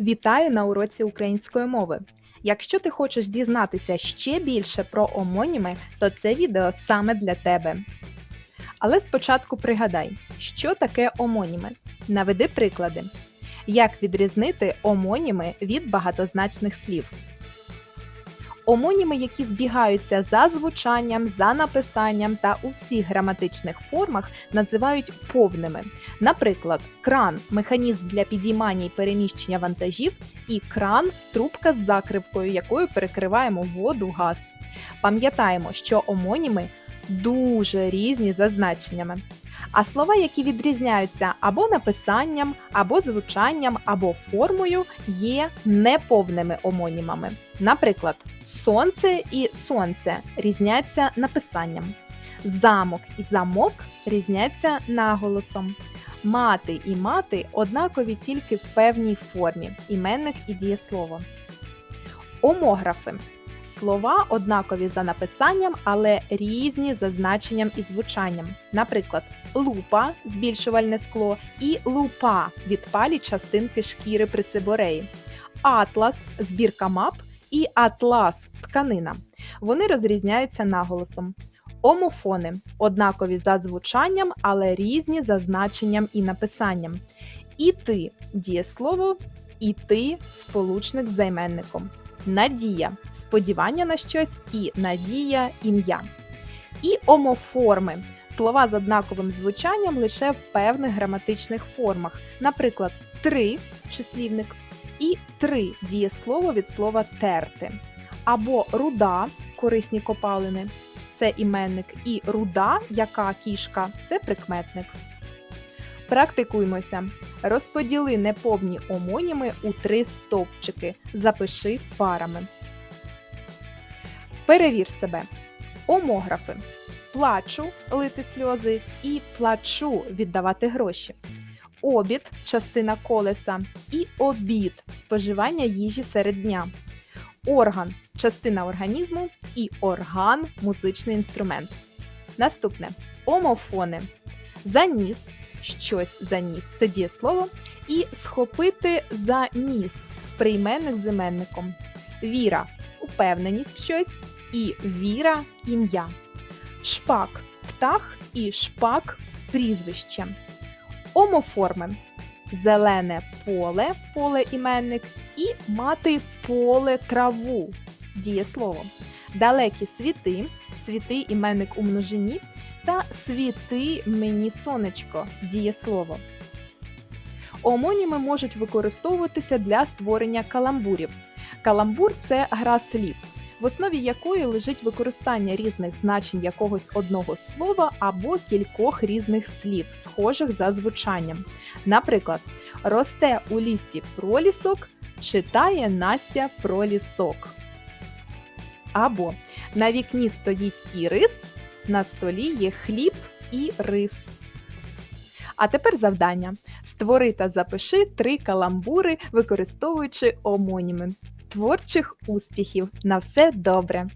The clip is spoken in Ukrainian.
Вітаю на уроці української мови. Якщо ти хочеш дізнатися ще більше про омоніми, то це відео саме для тебе. Але спочатку пригадай, що таке омоніми. Наведи приклади. Як відрізнити омоніми від багатозначних слів? Омоніми, які збігаються за звучанням, за написанням та у всіх граматичних формах, називають повними. Наприклад, кран механізм для підіймання і переміщення вантажів, і кран трубка з закривкою, якою перекриваємо воду, газ. Пам'ятаємо, що омоніми дуже різні за значеннями. А слова, які відрізняються або написанням, або звучанням, або формою, є неповними омонімами. Наприклад, сонце і сонце різняться написанням, замок і замок різняться наголосом. Мати і мати однакові тільки в певній формі іменник і дієслово. Омографи слова однакові за написанням, але різні за значенням і звучанням. Наприклад, лупа збільшувальне скло і лупа відпалі частинки шкіри при сибореї, атлас збірка мап і атлас тканина. Вони розрізняються наголосом. Омофони однакові за звучанням, але різні за значенням і написанням. Іти дієслово, іти сполучник з займенником. Надія сподівання на щось і надія ім'я. І омоформи слова з однаковим звучанням лише в певних граматичних формах. Наприклад, три числівник і три дієслово від слова терти. Або руда корисні копалини це іменник, і руда, яка кішка це прикметник. Практикуймося. Розподіли неповні омоніми у три стовпчики. Запиши парами. Перевір себе. Омографи. Плачу лити сльози і плачу віддавати гроші. Обід частина колеса і обід споживання їжі серед дня. Орган частина організму і орган музичний інструмент. Наступне омофони. Заніс щось за ніс це дієслово, і схопити за ніс прийменник з іменником. Віра упевненість в щось, і віра ім'я. Шпак птах і шпак прізвище. Омоформи зелене поле, поле іменник, і мати поле траву дієслово. Далекі світи, світи іменник у множині та світи мені сонечко дієслово. Омоніми можуть використовуватися для створення каламбурів. Каламбур це гра слів, в основі якої лежить використання різних значень якогось одного слова або кількох різних слів, схожих за звучанням. Наприклад, росте у лісі пролісок, читає Настя про лісок. Або на вікні стоїть ірис, на столі є хліб і рис. А тепер завдання: створи та запиши три каламбури, використовуючи омоніми. Творчих успіхів! На все добре!